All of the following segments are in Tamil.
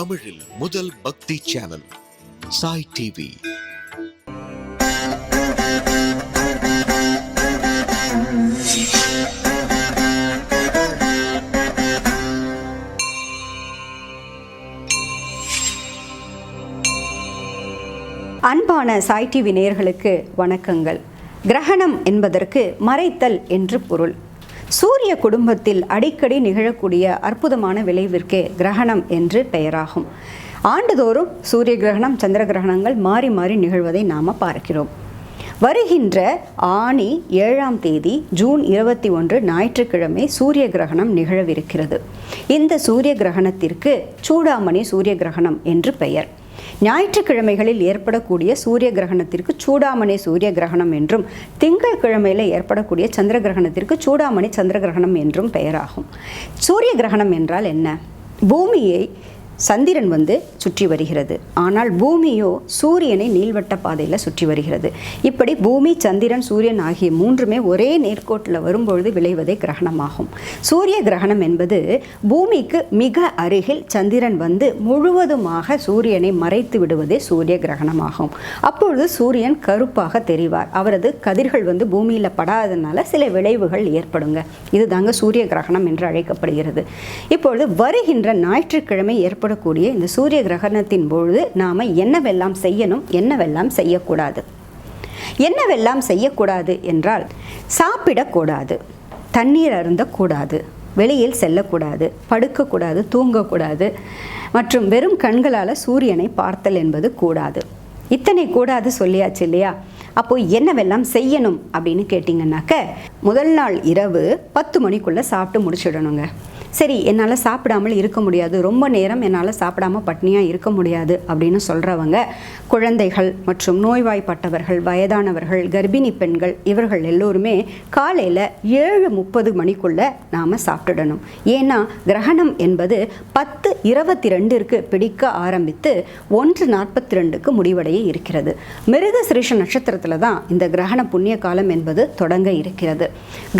தமிழில் முதல் பக்தி சேனல் சாய் டிவி அன்பான சாய் டிவி நேயர்களுக்கு வணக்கங்கள். கிரகணம் என்பதற்கு மறைத்தல் என்று பொருள். சூரிய குடும்பத்தில் அடிக்கடி நிகழக்கூடிய அற்புதமான விளைவிற்கே கிரகணம் என்று பெயராகும். ஆண்டுதோறும் சூரிய கிரகணம் சந்திர கிரகணங்கள் மாறி மாறி நிகழ்வதை நாம் பார்க்கிறோம். வருகின்ற ஆணி ஏழாம் தேதி ஜூன் இருபத்தி ஒன்று ஞாயிற்றுக்கிழமை சூரிய கிரகணம் நிகழவிருக்கிறது. இந்த சூரிய கிரகணத்திற்கு சூடாமணி சூரிய கிரகணம் என்று பெயர். ஞாயிற்றுக்கிழமைகளில் ஏற்படக்கூடிய சூரிய கிரகணத்திற்கு சூடாமணி சூரிய கிரகணம் என்றும் திங்கள் கிழமையில் ஏற்படக்கூடிய சந்திர கிரகணத்திற்கு சூடாமணி சந்திர கிரகணம் என்றும் பெயராகும். சூரிய கிரகணம் என்றால் என்ன? பூமியை சந்திரன் வந்து சுற்றி வருகிறது. ஆனால் பூமியோ சூரியனை நீள்வட்ட பாதையில் சுற்றி வருகிறது. இப்படி பூமி சந்திரன் சூரியன் ஆகிய மூன்றுமே ஒரே நேர்கோட்டில் வரும்பொழுது விளைவதே கிரகணமாகும். சூரிய கிரகணம் என்பது பூமிக்கு மிக அருகில் சந்திரன் வந்து முழுவதுமாக சூரியனை மறைத்து விடுவதே சூரிய கிரகணமாகும். அப்பொழுது சூரியன் கருப்பாக தெரிவார். அவரது கதிர்கள் வந்து பூமியில் படாததுனால சில விளைவுகள் ஏற்படுங்க. இதுதாங்க சூரிய கிரகணம் என்று அழைக்கப்படுகிறது. இப்பொழுது வருகின்ற ஞாயிற்றுக்கிழமை ஏற்படக்கூடிய இந்த சூரிய கிரகணத்தின் பொழுது நாம் என்னவெல்லாம் செய்யணும் என்னவெல்லாம் செய்யக்கூடாது? என்னவெல்லாம் செய்யக்கூடாது என்றால் சாப்பிடக்கூடாது தண்ணீர் அருந்தக்கூடாது வெளியில் செல்லக்கூடாது படுக்கக்கூடாது தூங்கக்கூடாது மற்றும் வெறும் கண்களால் சூரியனை பார்த்தல் என்பது கூடாது. இத்தனை கூடாது சொல்லியாச்சு இல்லையா? அப்போ என்னவெல்லாம் செய்யணும் அப்படின்னு கேட்டிங்கன்னாக்க முதல் நாள் இரவு பத்து மணிக்குள்ளே சாப்பிட்டு முடிச்சிடணுங்க. சரி என்னால் சாப்பிடாமல் இருக்க முடியாது. ரொம்ப நேரம் என்னால் சாப்பிடாம பட்னியாக இருக்க முடியாது அப்படின்னு சொல்கிறவங்க குழந்தைகள் மற்றும் நோய்வாய்ப்பட்டவர்கள் வயதானவர்கள் கர்ப்பிணி பெண்கள் இவர்கள் எல்லோருமே காலையில் ஏழு முப்பது மணிக்குள்ளே நாம் சாப்பிட்டுடணும் ஏன்னா கிரகணம் என்பது பத்து இருபத்தி ரெண்டிற்கு பிடிக்க ஆரம்பித்து ஒன்று நாற்பத்தி ரெண்டுக்கு முடிவடைய இருக்கிறது. மிருக சிருஷ நட்சத்திரத்தில் தான் இந்த கிரகண புண்ணிய காலம் என்பது தொடங்க இருக்கிறது.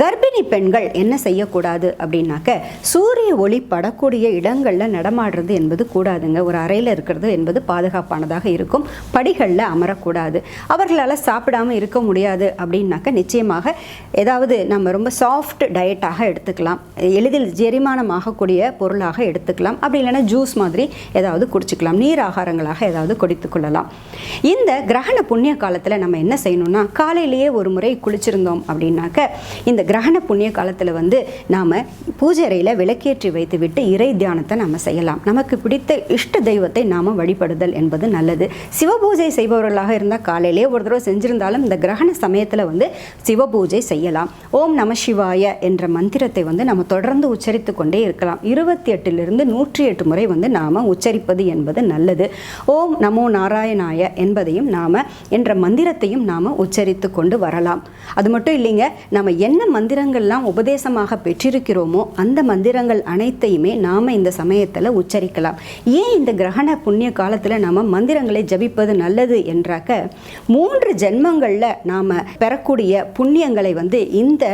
கர்ப்பிணி பெண்கள் என்ன செய்யக்கூடாது அப்படின்னாக்க சூரிய ஒளி படக்கூடிய இடங்களில் நடமாடுறது என்பது கூடாதுங்க. ஒரு அறையில் இருக்கிறது என்பது பாதுகாப்பானதாக இருக்கும். படிகளில் அமரக்கூடாது. அவர்களால் சாப்பிடாம இருக்க முடியாது அப்படின்னாக்க நிச்சயமாக ஏதாவது நம்ம ரொம்ப சாஃப்ட் டயட்டாக எடுத்துக்கலாம். எளிதில் ஜெரிமானம் ஆகக்கூடிய பொருளாக எடுத்துக்கலாம். அப்படி இல்லைன்னா ஜூஸ் மாதிரி ஏதாவது குடிச்சுக்கலாம். நீர் ஆகாரங்களாக ஏதாவது குடித்து கொள்ளலாம். இந்த கிரகண புண்ணிய காலத்தில் நம்ம என்ன செய்யணும்னா காலையிலேயே ஒரு முறை குளிச்சிருந்தோம் அப்படின்னாக்க இந்த கிரகண புண்ணிய காலத்தில் வந்து நாம் பூஜை அறையில் விளக்கேற்றி வைத்துவிட்டு இறை தியானத்தை நாம் செய்யலாம். நமக்கு பிடித்த இஷ்ட தெய்வத்தை நாம் வழிபடுதல் என்பது நல்லது. சிவபூஜை செய்பவர்களாக இருந்தால் காலையிலே ஒரு தடவை செஞ்சிருந்தாலும் இந்த கிரகண சமயத்தில் வந்து சிவபூஜை செய்யலாம். ஓம் நம சிவாய என்ற மந்திரத்தை வந்து நம்ம தொடர்ந்து உச்சரித்து கொண்டே இருக்கலாம். இருபத்தி எட்டிலிருந்து நூற்றி எட்டு முறை வந்து நாம் உச்சரிப்பது என்பது நல்லது. ஓம் நமோ நாராயணாய என்பதையும் நாம் என்ற மந்திரத்தையும் நாம் உச்சரித்து கொண்டு வரலாம். அது மட்டும் இல்லைங்க நம்ம என்ன மந்திரங்கள்லாம் உபதேசமாக பெற்றிருக்கிறோமோ அந்த மந்திர மந்திரங்கள் அனைத்தையுமே நாம் இந்த சமயத்தில் உச்சரிக்கலாம். ஏன் இந்த கிரகண புண்ணிய காலத்தில் நாம் மந்திரங்களை ஜபிப்பது நல்லது என்றாக்க மூன்று ஜென்மங்களில் நாம் பெறக்கூடிய புண்ணியங்களை வந்து இந்த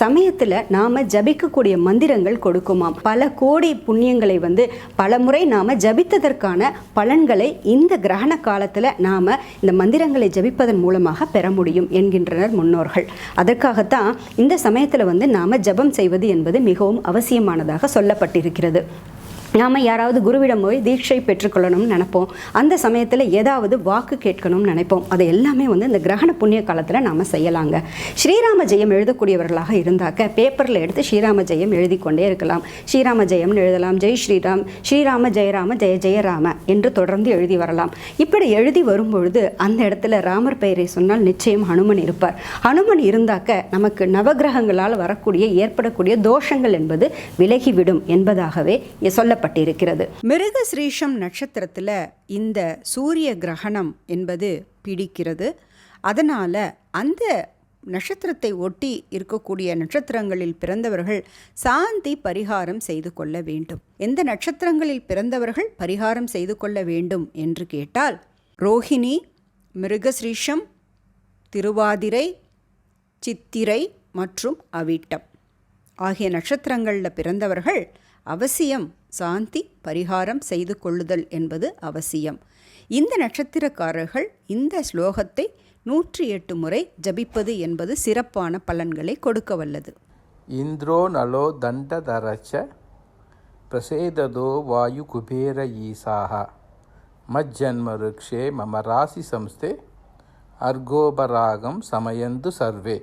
சமயத்தில் நாம் ஜபிக்கக்கூடிய மந்திரங்கள் கொடுக்குமாம். பல கோடி புண்ணியங்களை வந்து பல முறை நாம் ஜபித்ததற்கான பலன்களை இந்த கிரகண காலத்தில் நாம் இந்த மந்திரங்களை ஜபிப்பதன் மூலமாக பெற முடியும் என்கின்றனர் முன்னோர்கள். அதற்காகத்தான் இந்த சமயத்தில் வந்து நாம் ஜபம் செய்வது என்பது மிகவும் அவசியமானதாக சொல்லப்பட்டிருக்கிறது. நாம் யாராவது குருவிடம் போய் தீட்சை பெற்றுக்கொள்ளணும்னு நினைப்போம். அந்த சமயத்தில் ஏதாவது வாக்கு கேட்கணும்னு நினைப்போம். அதை எல்லாமே வந்து இந்த கிரகண புண்ணிய காலத்தில் நாம் செய்யலாங்க. ஸ்ரீராம ஜெயம் எழுதக்கூடியவர்களாக இருந்தாக்க பேப்பரில் எடுத்து ஸ்ரீராம ஜெயம் எழுதி கொண்டே இருக்கலாம். ஸ்ரீராம ஜெயம்னு எழுதலாம். ஜெய் ஸ்ரீராம் ஸ்ரீராம ஜெயராம ஜெய ஜெயராம என்று தொடர்ந்து எழுதி வரலாம். இப்படி எழுதி வரும்பொழுது அந்த இடத்துல ராமர் பெயரை சொன்னால் நிச்சயம் ஹனுமன் இருப்பார். ஹனுமன் இருந்தாக்க நமக்கு நவகிரகங்களால் வரக்கூடிய ஏற்படக்கூடிய தோஷங்கள் என்பது விலகிவிடும் என்பதாகவே சொல்லப்படும் சொல்லப்பட்டிருக்கிறது மிருக ஸ்ரீஷம் நட்சத்திரத்தில் இந்த சூரிய கிரகணம் என்பது பிடிக்கிறது. அதனால் அந்த நட்சத்திரத்தை ஒட்டி இருக்கக்கூடிய நட்சத்திரங்களில் பிறந்தவர்கள் சாந்தி பரிகாரம் செய்து கொள்ள வேண்டும். எந்த நட்சத்திரங்களில் பிறந்தவர்கள் பரிகாரம் செய்து கொள்ள வேண்டும் என்று கேட்டால் ரோஹிணி மிருகஸ்ரீஷம் திருவாதிரை சித்திரை மற்றும் அவிட்டம் ஆகிய நட்சத்திரங்களில் பிறந்தவர்கள் அவசியம் சாந்தி பரிகாரம் செய்து கொள்ளுதல் என்பது அவசியம். இந்த நட்சத்திரக்காரர்கள் இந்த ஸ்லோகத்தை நூற்றி எட்டு முறை ஜபிப்பது என்பது சிறப்பான பலன்களை கொடுக்க வல்லது இந்திரோ நலோ தண்டதரச்ச பிரசேததோ வாயு குபேர ஈசாக மஜ்ஜன்மருக்ஷே மம ராசி சம்ஸ்தே அர்கோபராகம் சமயந்து சர்வே.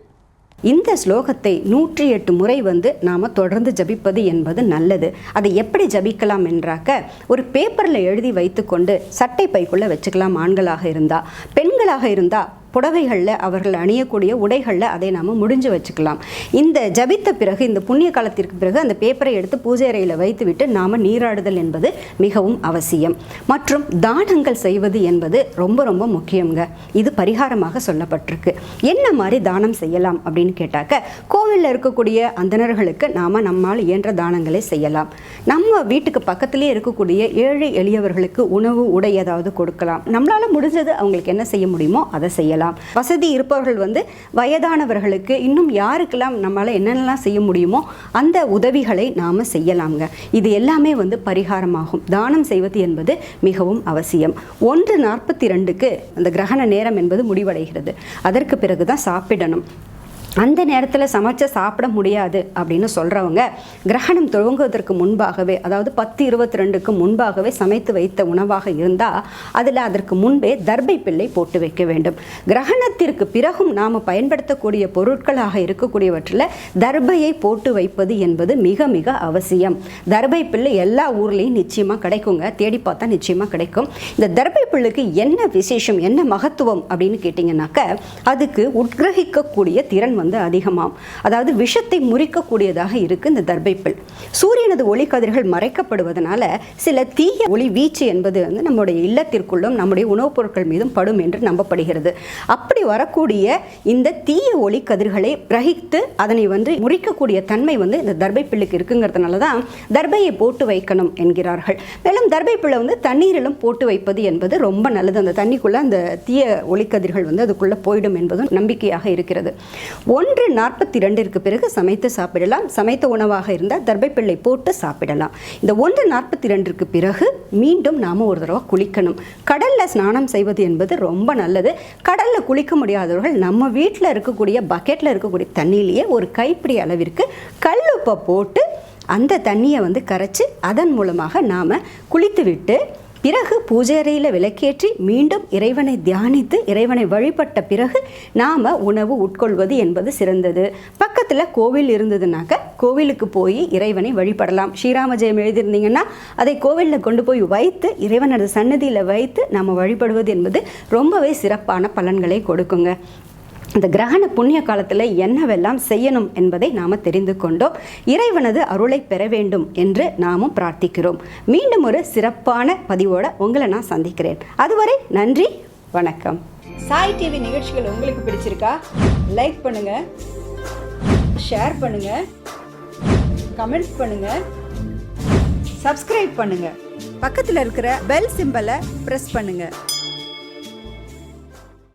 இந்த ஸ்லோகத்தை நூற்றி எட்டு முறை வந்து நாம் தொடர்ந்து ஜபிப்பது என்பது நல்லது. அதை எப்படி ஜபிக்கலாம் என்றாக்க ஒரு பேப்பரில் எழுதி வைத்துக்கொண்டு சட்டை பைக்குள்ளே வச்சுக்கலாம் ஆண்களாக இருந்தால் பெண்களாக இருந்தால் புடவைகளில் அவர்கள் அணியக்கூடிய உடைகளில் அதை நாம் முடிஞ்சு வச்சுக்கலாம். இந்த ஜபித்த பிறகு இந்த புண்ணிய காலத்திற்கு பிறகு அந்த பேப்பரை எடுத்து பூஜை அறையில் வைத்துவிட்டு நாம் நீராடுதல் என்பது மிகவும் அவசியம். மற்றும் தானங்கள் செய்வது என்பது ரொம்ப ரொம்ப முக்கியங்க இது பரிகாரமாக சொல்லப்பட்டிருக்கு. என்ன மாதிரி தானம் செய்யலாம் அப்படின்னு கேட்டாக்க கோவிலில் இருக்கக்கூடிய அந்தணர்களுக்கு நாம் நம்மால் இயன்ற தானங்களை செய்யலாம். நம்ம வீட்டுக்கு பக்கத்திலே இருக்கக்கூடிய ஏழை எளியவர்களுக்கு உணவு உடை ஏதாவது கொடுக்கலாம். நம்மளால் முடிஞ்சது அவங்களுக்கு என்ன செய்ய முடியுமோ அதை செய்யலாம். வசதி இருப்பவர்கள் வந்து வயதானவர்களுக்கு இன்னும் யாருக்கெல்லாம் நம்மளால் என்னென்னலாம் செய்ய முடியுமோ அந்த உதவிகளை நாம் செய்யலாங்க இது எல்லாமே வந்து பரிகாரமாகும். தானம் செய்வது என்பது மிகவும் அவசியம். ஒன்று நாற்பத்தி ரெண்டுக்கு அந்த கிரகண நேரம் என்பது முடிவடைகிறது. அதற்கு பிறகு தான் சாப்பிடணும். அந்த நேரத்தில் சமைச்ச சாப்பிட முடியாது அப்படின்னு சொல்கிறவங்க கிரகணம் துவங்குவதற்கு முன்பாகவே அதாவது பத்து இருபத்தி ரெண்டுக்கு முன்பாகவே சமைத்து வைத்த உணவாக இருந்தால் அதில் அதற்கு முன்பே தர்பை பிள்ளை போட்டு வைக்க வேண்டும். கிரகணத்திற்கு பிறகும் நாம் பயன்படுத்தக்கூடிய பொருட்களாக இருக்கக்கூடியவற்றில் தர்பையை போட்டு வைப்பது என்பது மிக மிக அவசியம். தர்பை பிள்ளை எல்லா ஊர்லேயும் நிச்சயமாக கிடைக்குங்க. தேடி பார்த்தா நிச்சயமாக கிடைக்கும். இந்த தர்பை பிள்ளைக்கு என்ன விசேஷம் என்ன மகத்துவம் அப்படின்னு கேட்டிங்கனாக்க அதுக்கு உட்கிரகிக்கக்கூடிய திறன் வந்து அதிகமாம். அதாவது விஷத்தை முறிக்கக்கூடியதாக இருக்குது இந்த தர்பைப்பில். சூரியனது ஒளிக்கதிர்கள் மறைக்கப்படுவதனால சில தீய ஒளி வீச்சு என்பது வந்து நம்முடைய இல்லத்திற்குள்ளும் நம்முடைய உணவுப் பொருட்கள் மீதும் படும் என்று நம்பப்படுகிறது. அப்படி வரக்கூடிய இந்த தீய ஒளி கதிர்களை கிரகித்து அதனை வந்து முறிக்கக்கூடிய தன்மை வந்து இந்த தர்பை பிள்ளைக்கு இருக்குங்கிறதுனால தான் தர்பையை போட்டு வைக்கணும் என்கிறார்கள். மேலும் தர்பை பிள்ளை வந்து தண்ணீரிலும் போட்டு வைப்பது என்பது ரொம்ப நல்லது. அந்த தண்ணிக்குள்ளே அந்த தீய ஒளிக்கதிர்கள் வந்து அதுக்குள்ளே போயிடும் என்பதும் நம்பிக்கையாக இருக்கிறது. ஒன்று நாற்பத்தி ரெண்டிற்கு பிறகு சமைத்து சாப்பிடலாம். சமைத்த உணவாக இருந்தால் தர்பைப்பிள்ளை போட்டு சாப்பிடலாம். இந்த ஒன்று நாற்பத்தி ரெண்டிற்கு பிறகு மீண்டும் நாம் ஒரு தடவை குளிக்கணும். கடலில் ஸ்நானம் செய்வது என்பது ரொம்ப நல்லது. கடலில் குளிக்க முடியாதவர்கள் நம்ம வீட்டில் இருக்கக்கூடிய பக்கெட்டில் இருக்கக்கூடிய தண்ணியிலேயே ஒரு கைப்பிடி அளவிற்கு கல்லுப்பை போட்டு அந்த தண்ணியை வந்து கரைச்சி அதன் மூலமாக நாம் குளித்துவிட்டு பிறகு பூஜை அறையில் விளக்கேற்றி மீண்டும் இறைவனை தியானித்து இறைவனை வழிபட்ட பிறகு நாம் உணவு உட்கொள்வது என்பது சிறந்தது. பக்கத்தில் கோவில் இருந்ததுனாக்க கோவிலுக்கு போய் இறைவனை வழிபடலாம். ஸ்ரீராம ஜெயம் எழுதியிருந்தீங்கன்னா அதை கோவிலில் கொண்டு போய் வைத்து இறைவனது சன்னதியில் வைத்து நாம் வழிபடுவது என்பது ரொம்பவே சிறப்பான பலன்களை கொடுக்குங்க. இந்த கிரகண புண்ணிய காலத்தில் என்னவெல்லாம் செய்யணும் என்பதை நாம் தெரிந்து கொண்டோம். இறைவனது அருளை பெற வேண்டும் என்று நாமும் பிரார்த்திக்கிறோம். மீண்டும் ஒரு சிறப்பான பதிவோட உங்களை நான் சந்திக்கிறேன். அதுவரை நன்றி வணக்கம். சாய் டிவி நிகழ்ச்சிகள் உங்களுக்கு பிடிச்சிருக்கா? லைக் பண்ணுங்க ஷேர் பண்ணுங்க கமெண்ட்ஸ் பண்ணுங்க சப்ஸ்கிரைப் பண்ணுங்க. பக்கத்தில் இருக்கிற பெல் சிம்பலை ப்ரெஸ் பண்ணுங்கள்